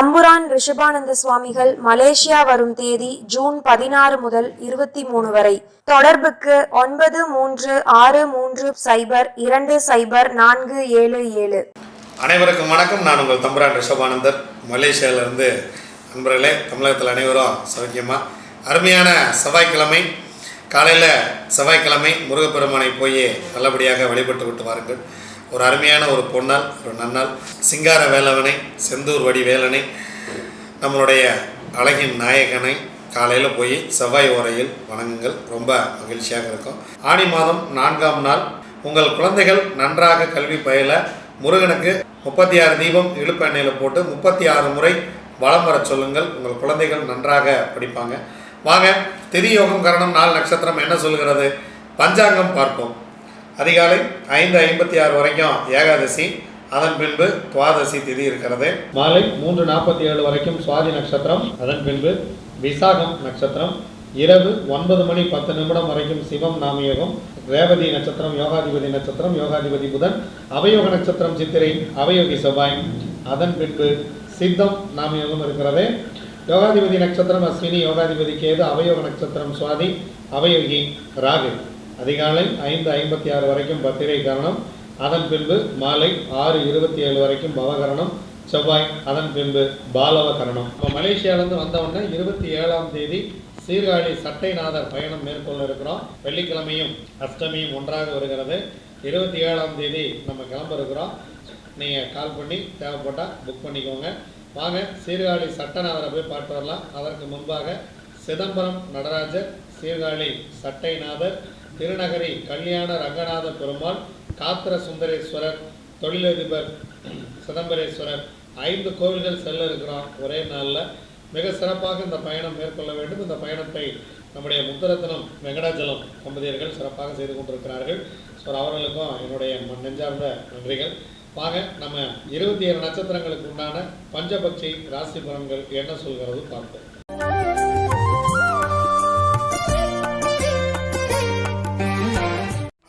தம்புரான் ரிஷபானந்த சுவாமிகள் மலேசியா வரும் தேதி ஜூன் பதினாறு முதல் இருபத்தி மூணு வரை. தொடர்புக்கு ஒன்பது மூன்று ஆறு மூன்று சைபர் இரண்டு சைபர் நான்கு ஏழு ஏழு. அனைவருக்கும் வணக்கம். நான் உங்கள் தம்புரான் ரிஷபானந்தர். மலேசியாவிலிருந்து நண்பர்களே தமிழகத்தில் அனைவரும் சௌக்கியமாக அருமையான செவ்வாய்க்கிழமை. காலையில் செவ்வாய்க்கிழமை முருகப்பெருமானை போய் நல்லபடியாக வழிபட்டு விட்டு வாருங்கள். ஒரு அருமையான ஒரு பொன்னால் ஒரு நன்னாள் சிங்கார வேலவனை செந்தூர் வடி வேலனை நம்மளுடைய அழகின் நாயகனை காலையில் போய் செவ்வாய் ஓரையில் வணங்குங்கள். ரொம்ப மகிழ்ச்சியாக இருக்கும். ஆணி மாதம் நான்காம் நாள். உங்கள் குழந்தைகள் நன்றாக கல்வி பயில முருகனுக்கு முப்பத்தி ஆறு தீபம் இழுப்பு எண்ணெயில் போட்டு முப்பத்தி ஆறு முறை வலம் வரச் சொல்லுங்கள். உங்கள் குழந்தைகள் நன்றாக படிப்பாங்க. வாங்க திதி யோகம் கரணம் நாள் நட்சத்திரம் என்ன சொல்கிறது பஞ்சாங்கம் பார்ப்போம். அதிகாலை ஐந்து ஐம்பத்தி ஆறு வரைக்கும் ஏகாதசி. அதன் பின்பு துவாதசி திதி இருக்கிறது. மாலை மூன்று நாற்பத்தி ஏழு வரைக்கும் சுவாதி நட்சத்திரம். அதன் பின்பு விசாகம் நட்சத்திரம். இரவு ஒன்பது மணி பத்து நிமிடம் வரைக்கும் சிவம் நாமயோகம். ரேவதி நட்சத்திரம் யோகாதிபதி நட்சத்திரம் யோகாதிபதி புதன் அவயோக நட்சத்திரம் சித்திரை அவயோகி செவ்வாய். அதன் பின்பு சித்தம் நாமயோகம் இருக்கிறது. யோகாதிபதி நட்சத்திரம் அஸ்வினி யோகாதிபதி கேது அவயோக நட்சத்திரம் சுவாதி அவயோகி ராகு. அதிகாலை ஐந்து ஐம்பத்தி ஆறு வரைக்கும் பத்திரை கரணம் அதன் பின்பு மாலை ஆறு இருபத்தி ஏழு வரைக்கும் பவகரணம் செவ்வாய் அதன் பின்பு பாலவ கரணம் நம்ம மலேசியாவிலேருந்து வந்தவொடனே இருபத்தி ஏழாம் தேதி சீர்காழி சட்டைநாதர் பயணம் மேற்கொள்ள இருக்கிறோம். வெள்ளிக்கிழமையும் அஷ்டமியும் ஒன்றாக வருகிறது. இருபத்தி ஏழாம் தேதி நம்ம கிளம்ப இருக்கிறோம். நீங்கள் கால் பண்ணி தேவைப்பட்டால் புக் பண்ணிக்கோங்க. வாங்க சீர்காழி சட்டநாதரை போய் பார்த்து வரலாம். அதற்கு முன்பாக சிதம்பரம் நடராஜர் சீர்காழி சட்டைநாதர் திருநகரி கல்யாண ரங்கநாத பெருமாள் காத்திர சுந்தரேஸ்வரர் தொழிலதிபர் சிதம்பரேஸ்வரர் ஐந்து கோவில்கள் செல்ல இருக்கிறோம் ஒரே நாளில். மிக சிறப்பாக இந்த பயணம் மேற்கொள்ள வேண்டும். இந்த பயணத்தை நம்முடைய முத்தரத்னம் வெங்கடாச்சலம் தம்பதியர்கள் சிறப்பாக செய்து கொண்டிருக்கிறார்கள். ஸோ அவர்களுக்கும் என்னுடைய நெஞ்சார்ந்த நன்றிகள். வாங்க நம்ம இருபத்தி ஏழு நட்சத்திரங்களுக்கு உண்டான பஞ்சபக்ஷி ராசி பலன்கள் என்ன சொல்கிறது பார்ப்போம்.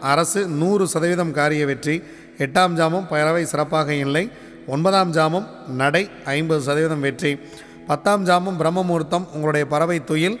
அரசு நூறு சதவீதம் காரிய வெற்றி. எட்டாம் ஜாமம் பறவை சிறப்பாக இல்லை. ஒன்பதாம் ஜாமம் நடை ஐம்பது சதவீதம் வெற்றி. பத்தாம் ஜாமம் பிரம்மமுகூர்த்தம் உங்களுடைய பறவை துயில்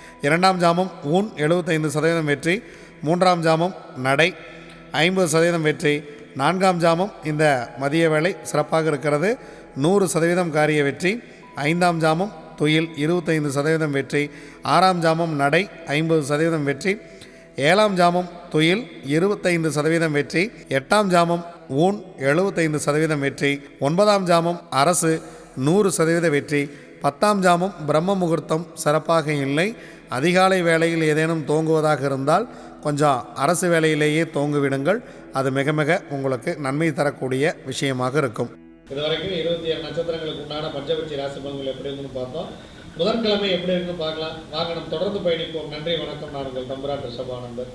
இரண்டாம் ஜாமம் ஊன் எழுபத்தைந்து சதவீதம் வெற்றி மூன்றாம் ஜாமம் நடை ஐம்பது சதவீதம் வெற்றி. நான்காம் ஜாமம் இந்த மதிய வேலை சிறப்பாக இருக்கிறது நூறு சதவீதம் காரிய வெற்றி. ஐந்தாம் ஜாமம் துயில் இருபத்தைந்து சதவீதம் வெற்றி. ஆறாம் ஜாமம் நடை ஐம்பது சதவீதம் வெற்றி. ஏழாம் ஜாமம் துயில் இருபத்தைந்து சதவீதம் வெற்றி. எட்டாம் ஜாமம் ஊன் எழுபத்தைந்து சதவீதம் வெற்றி. ஒன்பதாம் ஜாமம் அரசு நூறு சதவீத வெற்றி. பத்தாம் ஜாமம் பிரம்ம முகூர்த்தம் சிறப்பாக இல்லை. அதிகாலை வேளையில் ஏதேனும் தோங்குவதாக இருந்தால் கொஞ்சம் அரசு வேலையிலேயே தோங்குவிடுங்கள். அது மிக மிக உங்களுக்கு நன்மை தரக்கூடிய விஷயமாக இருக்கும். இதுவரைக்கும் இருபத்தி ஏழு நட்சத்திரங்களுக்கு உண்டான பஞ்சபட்சி ராசி பலன்கள் எப்படி இருக்குன்னு பார்த்தோம். புதன்கிழமை எப்படி இருக்குன்னு பார்க்கலாம். வாங்க நம்ம தொடர்ந்து பயணிப்போம். நன்றி வணக்கம். நான் உங்கள் தம்பராட் ரிஷபானந்தர்